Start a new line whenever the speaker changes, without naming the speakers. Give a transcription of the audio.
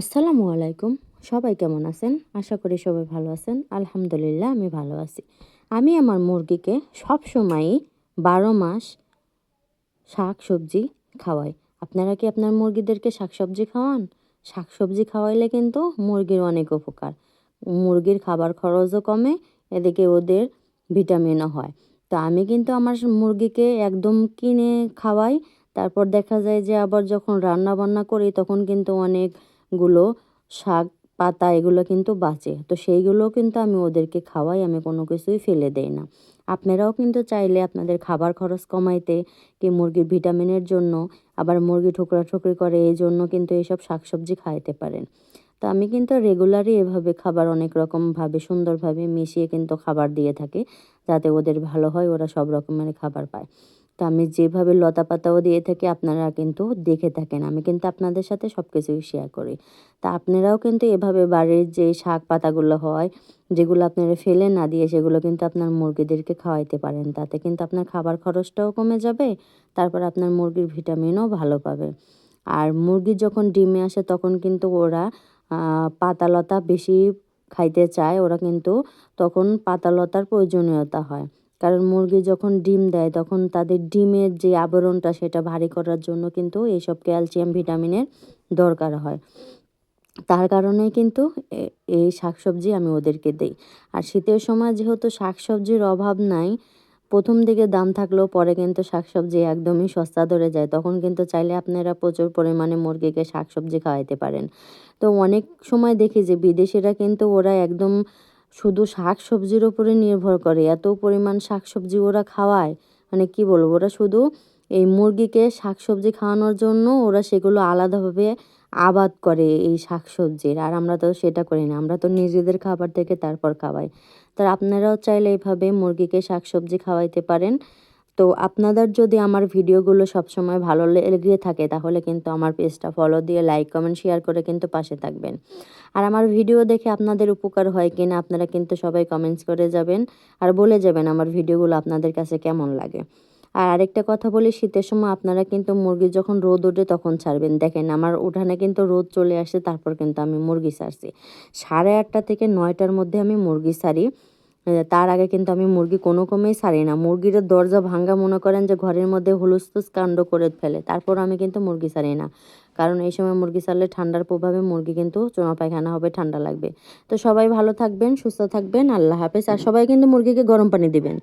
আসসালামু আলাইকুম। সবাই কেমন আছেন? আশা করি সবাই ভালো আছেন। আলহামদুলিল্লাহ, আমি ভালো আছি। আমি আমার মুরগিকে সব সময়ই বারো মাস শাক সবজি খাওয়াই। আপনারা কি আপনার মুরগিদেরকে শাক সবজি খাওয়ান? শাক সবজি খাওয়াইলে কিন্তু মুরগির অনেক উপকার। মুরগির খাবার খরচও কমে, এদিকে ওদের ভিটামিনও হয়। তো আমি কিন্তু আমার মুরগিকে একদম কিনে খাওয়াই। তারপর দেখা যায় যে আবার যখন রান্না বান্না করি, তখন কিন্তু অনেকগুলো শাক, পাতা, এগুলো কিন্তু বাঁচে। তো সেইগুলো কিন্তু আমি ওদেরকে খাওয়াই, আমি কোনো কিছুই ফেলে দেই না। আপনারাও কিন্তু চাইলে আপনাদের খাবার খরচ কমাইতে কি মুরগির ভিটামিনের জন্য, আবার মুরগি ঠোকরা ঠুকরি করে, এই জন্য কিন্তু এইসব শাকসবজি খাইতে পারেন। তো আমি কিন্তু রেগুলারই এভাবে খাবার অনেক রকমভাবে, সুন্দরভাবে মিশিয়ে কিন্তু খাবার দিয়ে থাকি, যাতে ওদের ভালো হয়, ওরা সব রকমের খাবার পায়। তো আমি যেভাবে লতা পাতাও দিয়ে থাকি, আপনারা কিন্তু দেখে থাকেন। আমি কিন্তু আপনাদের সাথে সব কিছুই শেয়ার করি। তা আপনারাও কিন্তু এভাবে বাড়ির যে শাক পাতাগুলো হয়, যেগুলো আপনারা ফেলে না দিয়ে সেগুলো কিন্তু আপনার মুরগিদেরকে খাওয়াইতে পারেন। তাতে কিন্তু আপনার খাবার খরচটাও কমে যাবে, তারপর আপনার মুরগির ভিটামিনও ভালো পাবে। আর মুরগি যখন ডিমে আসে, তখন কিন্তু ওরা পাতালতা বেশি খাইতে চায়। ওরা কিন্তু তখন পাতালতার প্রয়োজনীয়তা হয়। কারণ মুরগি যখন ডিম দেয়, তখন তাদের ডিমের যে আবরণটা সেটা ভারী করার জন্য কিন্তু এইসব ক্যালসিয়াম, ভিটামিনের দরকার হয়। তার কারণে কিন্তু এই শাকসবজি আমি ওদেরকে দিই। আর শীতের সময় যেহেতু শাকসবজির অভাব নাই, প্রথম দিকে দাম থাকলেও পরে কিন্তু শাকসবজি একদমই সস্তা ধরে যায়। তখন কিন্তু চাইলে আপনারা প্রচুর পরিমাণে মুরগিকে শাকসবজি খাওয়াইতে পারেন। তো অনেক সময় দেখি যে বিদেশিরা কিন্তু ওরা একদম শুধু শাক সবজির ওপরে নির্ভর করে। এত পরিমাণ শাক সবজি ওরা খাওয়ায়। মানে কি বলব, ওরা শুধু এই মুরগিকে শাক সবজি খাওয়ানোর জন্য ওরা সেগুলো আলাদাভাবে আবাদ করে এই শাক সবজির আর আমরা তো সেটা করি না। আমরা তো নিজেদের খাবার থেকে তারপর খাওয়াই। তার আপনারাও চাইলে এইভাবে মুরগিকে শাক সবজি খাওয়াইতে পারেন। তো আপনাদের যদি আমার ভিডিওগুলো সবসময় ভালো লেগে থাকে, তাহলে কিন্তু আমার পেজটা ফলো দিয়ে লাইক কমেন্ট শেয়ার করে কিন্তু পাশে থাকবেন। আর আমার ভিডিও দেখে আপনাদের উপকার হয় কিনা, আপনারা কিন্তু সবাই কমেন্টস করে যাবেন আর বলে যাবেন আমার ভিডিওগুলো আপনাদের কাছে কেমন লাগে। আর আরেকটা কথা বলি, শীতের সময় আপনারা কিন্তু মুরগি যখন রোদ ওঠে তখন ছাড়বেন। দেখেন আমার উঠানে কিন্তু রোদ চলে আসে, তারপর কিন্তু আমি মুরগি ছাড়ছি। সাড়ে আটটা থেকে নয়টার মধ্যে আমি মুরগি ছাড়ি। তার আগে কিন্তু আমি মুরগি কোনো কমেই সারি না। মুরগির দরজা ভাঙ্গা মনে করেন যে ঘরের মধ্যে হুলুস্তুস কাণ্ড করে ফেলে, তারপর আমি কিন্তু মুরগি সারি না। কারণ এই সময় মুরগি সারলে ঠান্ডার প্রভাবে মুরগি কিন্তু চোনা পায়খানা হবে, ঠান্ডা লাগবে। তো সবাই ভালো থাকবেন, সুস্থ থাকবেন, আল্লাহ হাফেজ। আর সবাই কিন্তু মুরগিকে গরম পানি দিবেন।